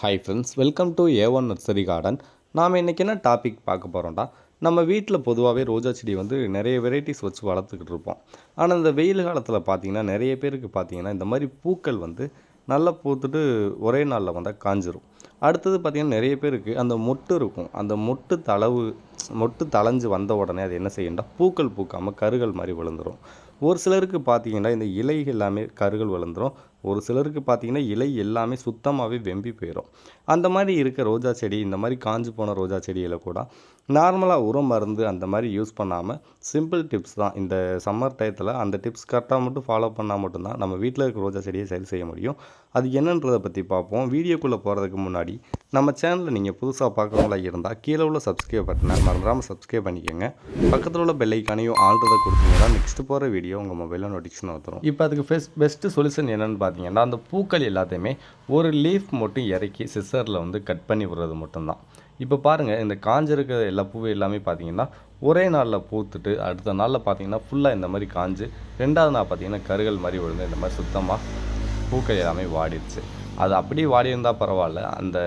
Hi friends welcome to A one nursery garden நாம் இன்றைக்கி என்ன டாபிக் பார்க்க போகிறோம்டா நம்ம வீட்டில் பொதுவாகவே ரோஜா செடி வந்து நிறைய வெரைட்டிஸ் வச்சு வளர்த்துக்கிட்டு இருப்போம். ஆனால் இந்த வெயில் காலத்தில் பார்த்தீங்கன்னா நிறைய பேருக்கு பார்த்தீங்கன்னா இந்த மாதிரி பூக்கள் வந்து நல்லா பூத்துட்டு ஒரே நாளில் வந்தால் காஞ்சிரும். அடுத்தது பார்த்திங்கன்னா நிறைய பேருக்கு அந்த மொட்டு இருக்கும். அந்த மொட்டு தளவு மொட்டு தளைஞ்சு வந்த உடனே அது என்ன செய்யணும்னா பூக்கள் பூக்காமல் கருகள் மாதிரி விழுந்துடும் ஒரு சிலருக்கு பார்த்தீங்கன்னா இந்த இலை எல்லாமே கருகள் வளர்ந்துடும் ஒரு சிலருக்கு பார்த்தீங்கன்னா இலை எல்லாமே சுத்தமாகவே வெம்பி போயிடும் அந்த மாதிரி இருக்க ரோஜா செடி இந்த மாதிரி காஞ்சு போன ரோஜா செடியில் கூட நார்மலாக உரம் மருந்து அந்த மாதிரி யூஸ் பண்ணாமல் சிம்பிள் டிப்ஸ் தான். இந்த சம்மர் டயத்தில் அந்த டிப்ஸ் கரெக்டாக மட்டும் ஃபாலோ பண்ணால் மட்டும்தான் நம்ம வீட்டில் இருக்க ரோஜா செடியை சரி செய்ய முடியும். அது என்னன்றதை பற்றி பார்ப்போம். வீடியோக்குள்ளே போகிறதுக்கு முன்னாடி நம்ம சேனலில் நீங்கள் புதுசாக பார்க்குறவங்களா இருந்தால் கீழே உள்ள சப்ஸ்கிரைப் பட்டனை மறந்துடாமல் சப்ஸ்கிரைப் பண்ணிக்கோங்க. பக்கத்தில் உள்ள பெல்லைக்கானையும் ஆல்றதை கொடுத்தீங்கன்னா நெக்ஸ்ட் போகிற வீடியோ உங்கள் மொபைலில் நோட்டிஃபிகேஷன் வந்துடும் இப்போ அதுக்கு ஃபெஸ்ட் பெஸ்ட்டு சொல்யூஷன் என்னென்னு பார்த்தீங்கன்னா அந்த பூக்கள் எல்லாத்தையுமே ஒரு லீஃப் மட்டும் இறக்கி சிசரில் வந்து கட் பண்ணி விடுறது மட்டும்தான். இப்போ பாருங்கள் இந்த காஞ்சிருக்கிற எல்லா பூவும் எல்லாமே பார்த்தீங்கன்னா ஒரே நாளில் பூத்துட்டு அடுத்த நாளில் பார்த்தீங்கன்னா ஃபுல்லாக இந்த மாதிரி காஞ்சு ரெண்டாவது நாள் பார்த்தீங்கன்னா கருகள் மாதிரி விழுந்து இந்த மாதிரி சுத்தமாக பூக்கள் எல்லாமே வாடிடுச்சு. அது அப்படியே வாடி இருந்தால் பரவாயில்ல. அந்த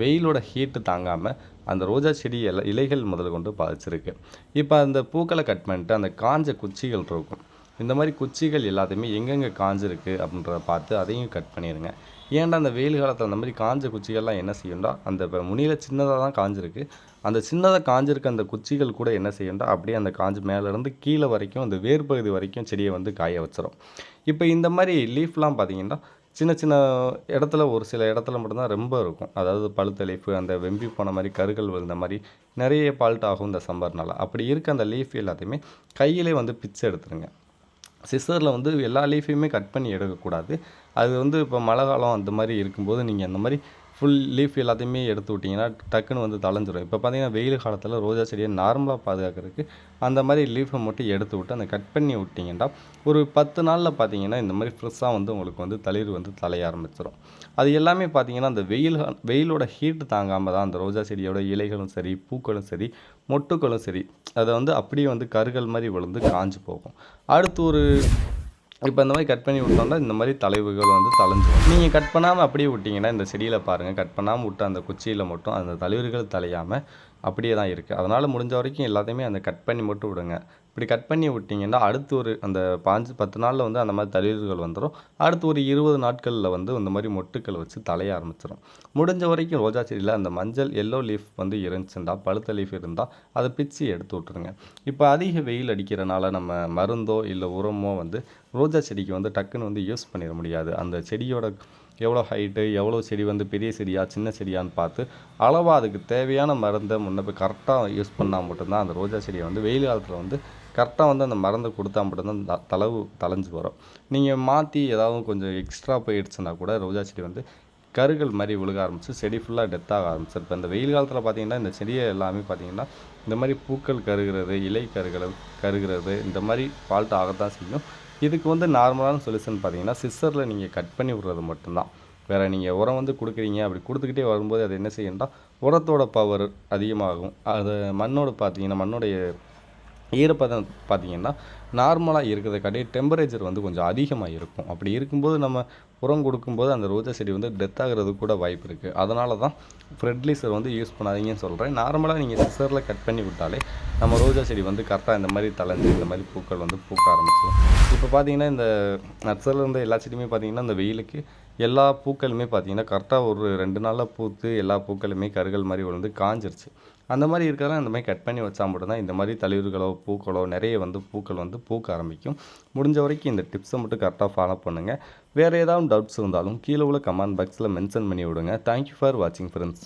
வெயிலோட ஹீட்டு தாங்காமல் அந்த ரோஜா செடி இல இலைகள் முதல் கொண்டு பாதிச்சிருக்கு. இப்போ அந்த பூக்களை கட் பண்ணிட்டு அந்த காஞ்ச குச்சிகள் இருக்கும். இந்த மாதிரி குச்சிகள் எல்லாத்தையுமே எங்கெங்கே காஞ்சிருக்கு அப்படின்றத பார்த்து அதையும் கட் பண்ணிடுங்க. ஏன்டா அந்த வெயில் காலத்தில் அந்த மாதிரி காஞ்ச குச்சிகள்லாம் என்ன செய்யும்டா? அந்த இப்போ முனியில் சின்னதாக தான் காஞ்சிருக்கு. அந்த சின்னதாக காஞ்சிருக்க அந்த குச்சிகள் கூட என்ன செய்யும்டா? அப்படியே அந்த காஞ்சி மேலேருந்து கீழே வரைக்கும் அந்த வேர் பகுதி வரைக்கும் செடியை வந்து காய வச்சிடும் இப்போ இந்த மாதிரி லீஃப்லாம் பார்த்தீங்கன்னா சின்ன சின்ன இடத்துல ஒரு சில இடத்துல மட்டும்தான் ரொம்ப இருக்கும். அதாவது பழுத்த லீஃபு அந்த வெம்பி போன மாதிரி கருகள் விழுந்த மாதிரி நிறைய பால்ட் ஆகும் இந்த சம்பர்னால. அப்படி இருக்க அந்த லீஃப் எல்லாத்தையுமே கையிலே வந்து பிச்சை எடுத்துருங்க. சிசரில் வந்து எல்லா லீஃபையுமே கட் பண்ணி எடுக்கக்கூடாது. அது வந்து இப்போ மழை காலம் அந்த மாதிரி இருக்கும்போது நீங்கள் அந்த மாதிரி ஃபுல் லீஃப் எல்லாத்தையுமே எடுத்து விட்டிங்கன்னா டக்குன்னு வந்து தளைஞ்சிரும் இப்போ பார்த்தீங்கன்னா வெயில் காலத்தில் ரோஜா செடியை நார்மலாக பாதுகாக்கிறதுக்கு அந்த மாதிரி லீஃபை மட்டும் எடுத்து விட்டு அந்த கட் பண்ணி விட்டிங்கன்னா ஒரு பத்து நாளில் பார்த்தீங்கன்னா இந்த மாதிரி ஃப்ரெஷ்ஷாக வந்து உங்களுக்கு வந்து தளிர் வந்து தலைய ஆரம்பிச்சிடும் அது எல்லாமே பார்த்தீங்கன்னா அந்த வெயில் வெயிலோட ஹீட்டு தாங்காமல் தான் அந்த ரோஜா செடியோட இலைகளும் சரி பூக்களும் சரி மொட்டுக்களும் சரி அதை வந்து அப்படியே வந்து கருகள் மாதிரி விழுந்து காஞ்சு போகும். அடுத்து ஒரு இப்போ இந்த மாதிரி கட் பண்ணி விட்டோம்னா இந்த மாதிரி தலைவுகள் வந்து தலைஞ்சிடும் நீங்கள் கட் பண்ணாமல் அப்படியே விட்டிங்கன்னா இந்த செடியில் பாருங்கள் கட் பண்ணாமல் விட்டு அந்த குச்சியில் மட்டும் அந்த தலைவர்கள் தலையாமல் அப்படியே தான் இருக்குது அதனால் முடிஞ்ச வரைக்கும் எல்லாத்தையுமே அந்த கட் பண்ணி மட்டும் விடுங்க. இப்படி கட் பண்ணி விட்டிங்கன்னா அடுத்து ஒரு அந்த பாஞ்சு பத்து நாளில் வந்து அந்த மாதிரி தளிர்கள் வந்துடும் அடுத்து ஒரு இருபது நாட்களில் வந்து இந்த மாதிரி மொட்டுக்கள் வச்சு தலைய ஆரம்பிச்சிடும் முடிஞ்ச வரைக்கும் ரோஜா செடியில் அந்த மஞ்சள் எல்லோ லீஃப் வந்து இருந்துச்சுண்டா பழுத்த லீஃப் இருந்தால் அதை பிச்சு எடுத்து விட்ருங்க இப்போ அதிக வெயில் அடிக்கிறனால நம்ம மருந்தோ இல்லை உரமோ வந்து ரோஜா செடிக்கு வந்து டக்குன்னு வந்து யூஸ் பண்ணிட முடியாது. அந்த செடியோட எவ்வளோ ஹைட்டு எவ்வளோ செடி வந்து பெரிய செடியா சின்ன செடியான்னு பார்த்து அளவாக அதுக்கு தேவையான மருந்தை முன்ன போய் கரெக்டாக யூஸ் பண்ணால் மட்டும்தான் அந்த ரோஜா செடியை வந்து வெயில் காலத்தில் வந்து கரெக்டாக வந்து அந்த மருந்தை கொடுத்தா மட்டும்தான் த தளவு தலைஞ்சு வரும். நீங்கள் மாற்றி ஏதாவது கொஞ்சம் எக்ஸ்ட்ரா போயிடுச்சுன்னா கூட ரோஜா செடி வந்து கருகள் மாதிரி விழுக ஆரம்பிச்சு செடி ஃபுல்லாக டெத்தாக ஆக ஆரம்பிச்சு. இப்போ இந்த வெயில் காலத்தில் பார்த்தீங்கன்னா இந்த செடியை எல்லாமே பார்த்தீங்கன்னா இந்த மாதிரி பூக்கள் கருகிறது இலை கருகிறது கருகிறது இந்த மாதிரி ஃபால்ட் ஆகத்தான் செய்யும். இதுக்கு வந்து நார்மலான சொல்யூஷன் பார்த்தீங்கன்னா சிஸ்டரில் நீங்கள் கட் பண்ணி விட்றது மட்டும்தான். வேறு நீங்கள் உரம் வந்து கொடுக்குறீங்க அப்படி கொடுத்துக்கிட்டே வரும்போது அது என்ன செய்யணும்னா உரத்தோட பவர் அதிகமாகும். அது மண்ணோட பார்த்தீங்கன்னா மண்ணோடைய ஈரப்பதம் பார்த்தீங்கன்னா நார்மலாக இருக்கிறத காட்டி டெம்பரேச்சர் வந்து கொஞ்சம் அதிகமாக இருக்கும். அப்படி இருக்கும்போது நம்ம உரம் கொடுக்கும்போது அந்த ரோஜா செடி வந்து டெத் ஆகிறது கூட வாய்ப்பு இருக்குது அதனால தான் ஃப்ரெட்லிசர் வந்து யூஸ் பண்ணாதீங்கன்னு சொல்கிறேன் நார்மலாக நீங்கள் சிசரில் கட் பண்ணி விட்டாலே நம்ம ரோஜா செடி வந்து கரெக்டாக இந்த மாதிரி தலைஞ்சு இந்த மாதிரி பூக்கள் வந்து பூக்க ஆரம்பிச்சிடும் இப்போ பார்த்தீங்கன்னா இந்த நர்சரியில் இருந்த எல்லா செடியுமே பார்த்தீங்கன்னா இந்த வெயிலுக்கு எல்லா பூக்களுமே பார்த்தீங்கன்னா கரெக்டாக ஒரு ரெண்டு நாளில் பூத்து எல்லா பூக்களுமே கருகள் மாதிரி விழுந்து காஞ்சிருச்சு. அந்த மாதிரி இருக்கிறதெல்லாம் இந்த மாதிரி கட் பண்ணி வச்சா மட்டும்தான் இந்த மாதிரி தளிர்களோ பூக்களோ நிறைய வந்து பூக்கள் வந்து பூக்க ஆரம்பிக்கும். முடிஞ்ச வரைக்கும் இந்த டிப்ஸை மட்டும் கரெக்டாக ஃபாலோ பண்ணுங்கள் வேறு ஏதாவது டவுட்ஸ் இருந்தாலும் கீழே உள்ள கமெண்ட் பாக்ஸில் மென்ஷன் பண்ணி விடுங்க. தேங்க்யூ ஃபார் வாட்சிங் ஃப்ரெண்ட்ஸ்